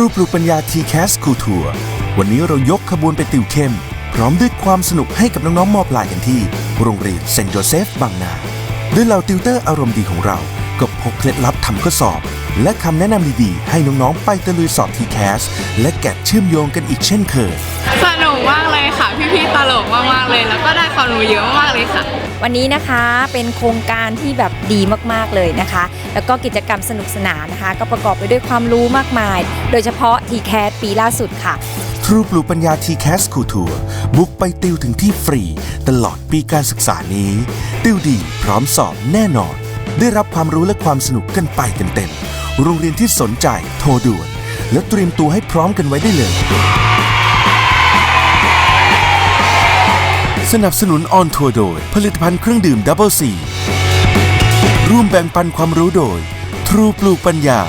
รูปลูกปัญญา t c a s คูทัวร์วันนี้เรายกขบวนไปติวเข้ม พร้อมด้วยความสนุกให้กับน้องๆมอปลายกันที่ โรงเรียนเซนต์โจเซฟบางนาด้วยเหล่าติวเตอร์อารมณ์ดีของเราก็พกเคล็ดลับทำข้อสอบ และคำแนะนำดีๆ ให้น้องๆ ไปตะลุยสอบ t c a s และแกะเชื่อมโยงกันอีกเช่นเคย สนุกมากเลยค่ะ พี่ๆตลกมากๆเลย แล้วก็ได้ความรู้เยอะมากๆเลยค่ะ วันนี้นะคะเป็นโครงการที่แบบดีมากๆเลยนะคะ แล้วก็กิจกรรมสนุกสนานนะคะ ก็ประกอบไปด้วยความรู้มากมาย โดยเฉพาะ t c a s ปีล่าสุดค่ะทรูปลูกปัญญา t c a s คูทัวร์บุกไปติวถึงที่ฟรี ตลอดปีการศึกษานี้ ติวดีพร้อมสอบแน่นอน ได้รับความรู้และความสนุกกันไปเต็มๆโรงเรียนที่สนใจโทรด่วน และเตรียมตัวให้พร้อมกันไว้ได้เลย สนับสนุนออนทัวร์โดย ผลิตภัณฑ์เครื่องดื่มดับเบิลซีร่วมแบ่งปันความรู้โดย ทรูปลูกปัญญา